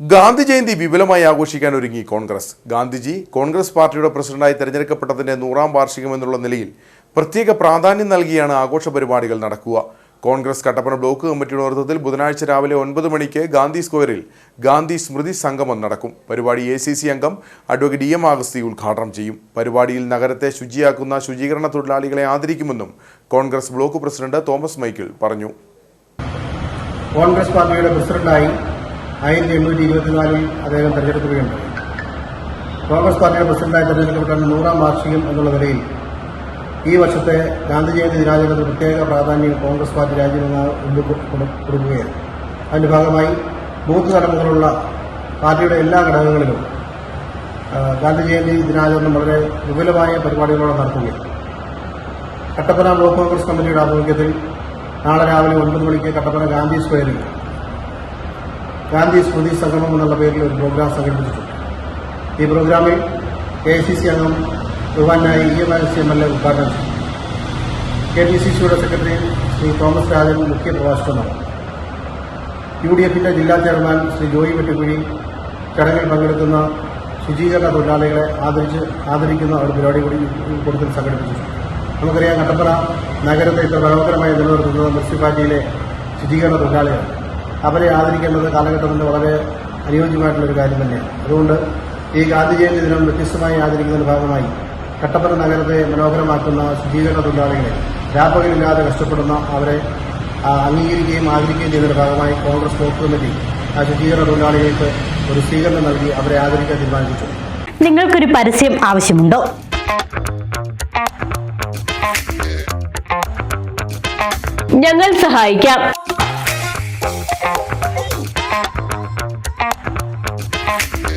ഗാന്ധി ജയന്തി വിപുലമായി ആഘോഷിക്കാൻ ഒരുങ്ങി കോൺഗ്രസ്. ഗാന്ധിജി കോൺഗ്രസ് പാർട്ടിയുടെ പ്രസിഡന്റായി തെരഞ്ഞെടുക്കപ്പെട്ടതിന്റെ നൂറാം വാർഷികം എന്നുള്ള നിലയിൽ പ്രത്യേക പ്രാധാന്യം നൽകിയാണ് ആഘോഷ പരിപാടികൾ നടക്കുക. കോൺഗ്രസ് കട്ടപ്പന ബ്ലോക്ക് കമ്മിറ്റിയുടെ നേതൃത്വത്തിൽ ബുധനാഴ്ച രാവിലെ ഒൻപത് മണിക്ക് ഗാന്ധി സ്ക്വയറിൽ ഗാന്ധി സ്മൃതി സംഗമം നടക്കും. പരിപാടി എ സി സി അംഗം അഡ്വക്കേറ്റ് ഇ എം ആഗസ്തി ഉദ്ഘാടനം ചെയ്യും. പരിപാടിയിൽ നഗരത്തെ ശുചിയാക്കുന്ന ശുചീകരണ തൊഴിലാളികളെ ആദരിക്കുമെന്നും Congress block president Thomas Michael പറഞ്ഞു. കോൺഗ്രസ് പാർട്ടിയുടെ പ്രസിഡന്റായി ആയിരത്തി എണ്ണൂറ്റി ഇരുപത്തിനാലിൽ അദ്ദേഹം തെരഞ്ഞെടുക്കുകയുണ്ടായി. കോൺഗ്രസ് പാർട്ടിയുടെ പ്രസിഡന്റായി തെരഞ്ഞെടുക്കപ്പെട്ട നൂറാം വാർഷികം എന്നുള്ള നിലയിൽ ഈ വർഷത്തെ ഗാന്ധി ജയന്തി ദിനാചരണത്തിന് പ്രത്യേക പ്രാധാന്യം കോൺഗ്രസ് പാർട്ടി രാജ്യമെന്ന് കൊടുക്കുകയാണ്. അതിന്റെ ഭാഗമായി ബൂത്ത് ചടങ്ങുകളുള്ള പാർട്ടിയുടെ എല്ലാ ഘടകങ്ങളിലും ഗാന്ധി ജയന്തി ദിനാചരണം വളരെ വിപുലമായ പരിപാടികളോടെ നടത്തുകയാണ്. കട്ടപ്പന ബ്ലോക്ക് കോൺഗ്രസ് കമ്മിറ്റിയുടെ ആഭിമുഖ്യത്തിൽ നാളെ രാവിലെ ഒൻപത് മണിക്ക് കട്ടപ്പന ഗാന്ധി സ്ക്വയറിൽ ഗാന്ധി സ്മൃതി സംഗമം എന്നുള്ള പേരിൽ ഒരു പ്രോഗ്രാം സംഘടിപ്പിച്ചിട്ടുണ്ട് ഈ പ്രോഗ്രാമിൽ കെ സി സി അംഗം ബഹുമാനായി E M S M L A ഉദ്ഘാടനം ചെയ്തു. കെ പി സി സിയുടെ സെക്രട്ടറി ശ്രീ തോമസ് രാജൻ മുഖ്യ പ്രഭാഷണം നടത്തി യു ഡി എഫിന്റെ ജില്ലാ ചെയർമാൻ ശ്രീ ജോയി വെട്ടുകുഴി ചടങ്ങിൽ പങ്കെടുക്കുന്ന ശുചീകരണ തൊഴിലാളികളെ ആദരിച്ച് ആദരിക്കുന്ന ഒരു പരിപാടി കൂടി കൂടുതൽ സംഘടിപ്പിച്ചു. നമുക്കറിയാം കട്ടപ്പന നഗരത്തെ ഇത്ര മനോഹരമായി നിലനിർത്തുന്നത് മുനിസിപ്പാലിറ്റിയിലെ ശുചീകരണ തൊഴിലാളികളാണ്. അവരെ ആദരിക്കേണ്ടത് കാലഘട്ടത്തിന്റെ വളരെ അനുയോജ്യമായിട്ടുള്ള ഒരു കാര്യം തന്നെയാണ്. അതുകൊണ്ട് ഈ ഗാന്ധി ജയന്തി ദിനം വ്യത്യസ്തമായി ആചരിക്കുന്നതിന്റെ ഭാഗമായി കട്ടപ്പന നഗരത്തെ മനോഹരമാക്കുന്ന ശുചീകരണ തൊഴിലാളികളെ രാപ്പകലില്ലാതെ കഷ്ടപ്പെടുന്ന അവരെ അംഗീകരിക്കുകയും ആദരിക്കുകയും ചെയ്യുന്നതിന്റെ ഭാഗമായി കോൺഗ്രസ് ബ്ലോക്ക് കമ്മിറ്റി ആ ശുചീകരണ തൊഴിലാളികൾക്ക് ഒരു സ്വീകരണം നൽകി അവരെ ആദരിക്കാൻ തീരുമാനിച്ചു. നിങ്ങൾക്കൊരു പരസ്യം ആവശ്യമുണ്ടോ? ഞങ്ങൾ സഹായിക്കാം.